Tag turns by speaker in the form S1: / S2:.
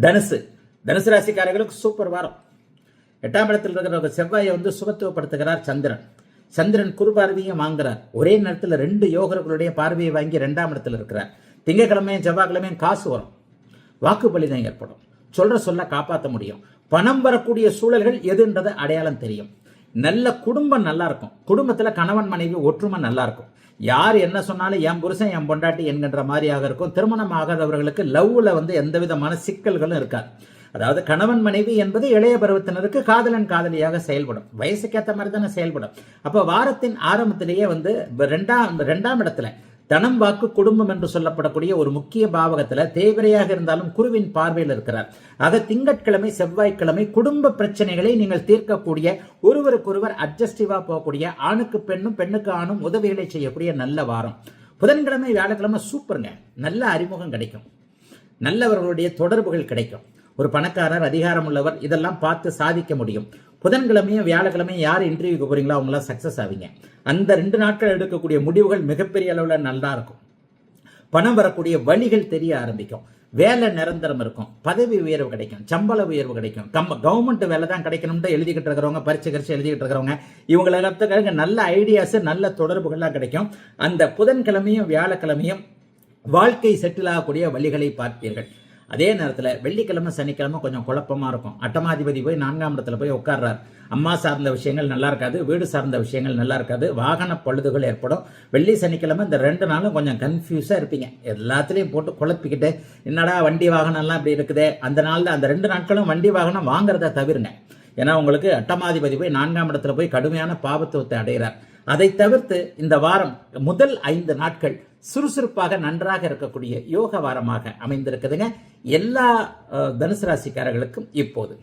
S1: தனுசு. தனுசு ராசிக்காரர்களுக்கு சூப்பர் வாரம். எட்டாம் இடத்தில் இருக்கிற செவ்வாயை வந்து சுபத்துவப்படுத்துகிறார் சந்திரன். சந்திரன் குறுபார்வையும் வாங்குறார். ஒரே நேரத்தில் ரெண்டு யோகர்களுடைய பார்வையை வாங்கி ரெண்டாம் இடத்தில் இருக்கிறார். திங்கக்கிழமையும் செவ்வாய்க்கிழமையும் காசு வரும். வாக்கு பலிதான் ஏற்படும். சொல்ற சொல்ல காப்பாற்ற முடியும். பணம் வரக்கூடிய சூழல்கள் எதுன்றதை அடையாளம் தெரியும். நல்ல குடும்பம் நல்லா இருக்கும் குடும்பத்தில் கணவன் மனைவி ஒற்றுமை நல்லா இருக்கும் யார் என்ன சொன்னாலும் என் புருஷன் என் பொண்டாட்டி என்கின்ற மாதிரியாக இருக்கும். திருமணம் ஆகாதவர்களுக்கு லவ்வில் வந்து எந்த விதமான சிக்கல்களும் இருக்காது. அதாவது கணவன் மனைவி என்பது இளைய பருவத்தினருக்கு காதலன் காதலியாக செயல்படும். வயசுக்கேற்ற மாதிரி தானே செயல்படும். அப்போ வாரத்தின் ஆரம்பத்திலேயே வந்து ரெண்டாம் ரெண்டாம் இடத்துல தனம் வாக்கு குடும்பம் என்று சொல்லப்படக்கூடிய ஒரு முக்கிய பாவகத்தில் தேவரையாக இருந்தாலும் குருவின் பார்வையில் இருக்கிறார். ஆக திங்கட்கிழமை செவ்வாய்க்கிழமை குடும்ப பிரச்சனைகளை நீங்கள் தீர்க்கக்கூடிய ஒருவருக்கொருவர் அட்ஜஸ்டிவா போகக்கூடிய ஆணுக்கு பெண்ணும் பெண்ணுக்கு ஆணும் உதவிகளை செய்யக்கூடிய நல்ல வாரம். புதன்கிழமை வியாழக்கிழமை சூப்பருங்க. நல்ல அறிமுகம் கிடைக்கும். நல்லவர்களுடைய தொடர்புகள் கிடைக்கும். ஒரு பணக்காரர் அதிகாரம் உள்ளவர் இதெல்லாம் பார்த்து சாதிக்க முடியும். புதன்கிழமையும் வியாழக்கிழமையும் யார் இன்டர்வியூக்கு போகிறீங்களோ அவங்களாம் சக்ஸஸ் ஆவீங்க. அந்த ரெண்டு நாட்கள் எடுக்கக்கூடிய முடிவுகள் மிகப்பெரிய அளவில் நல்லா இருக்கும். பணம் வரக்கூடிய வழிகள் தெரிய ஆரம்பிக்கும். வேலை நிரந்தரம் இருக்கும். பதவி உயர்வு கிடைக்கும். சம்பள உயர்வு கிடைக்கும். கம்ப கவர்மெண்ட் வேலை தான் கிடைக்கணும்னு எழுதிக்கிட்டு இருக்கிறவங்க பரிட்சை கரிச்சு எழுதிக்கிட்டு இருக்கிறவங்க இவங்களுக்கு நல்ல ஐடியாஸு நல்ல தொடர்புகள்லாம் கிடைக்கும். அந்த புதன்கிழமையும் வியாழக்கிழமையும் வாழ்க்கை செட்டில் ஆகக்கூடிய வழிகளை பார்ப்பீர்கள். அதே நேரத்தில் வெள்ளிக்கிழமை சனிக்கிழமை கொஞ்சம் குழப்பமாக இருக்கும். அட்டமாதிபதி போய் நான்காம் இடத்துல போய் உட்கார்றார். அம்மா சார்ந்த விஷயங்கள் நல்லா இருக்காது வீடு சார்ந்த விஷயங்கள் நல்லா இருக்காது வாகன பழுதுகள் ஏற்படும். வெள்ளி சனிக்கிழமை இந்த ரெண்டு நாளும் கொஞ்சம் கன்ஃபியூஸாக இருப்பீங்க. எல்லாத்துலேயும் போட்டு குழப்பிக்கிட்டு என்னடா வண்டி வாகனம்லாம் இப்படி இருக்குதே? அந்த நாளில் அந்த ரெண்டு நாட்களும் வண்டி வாகனம் வாங்குறத தவிருங்க. ஏன்னா உங்களுக்கு அட்டமாதிபதி போய் நான்காம் இடத்துல போய் கடுமையான பாபத்துவத்தை அடைகிறார். அதை தவிர்த்து இந்த வாரம் முதல் ஐந்து நாட்கள் சுறுசுறுப்பாக நன்றாக இருக்கக்கூடிய யோக வாரமாக அமைந்திருக்குதுங்க. எல்லா தனுசு ராசிக்காரர்களுக்கும் இப்போது.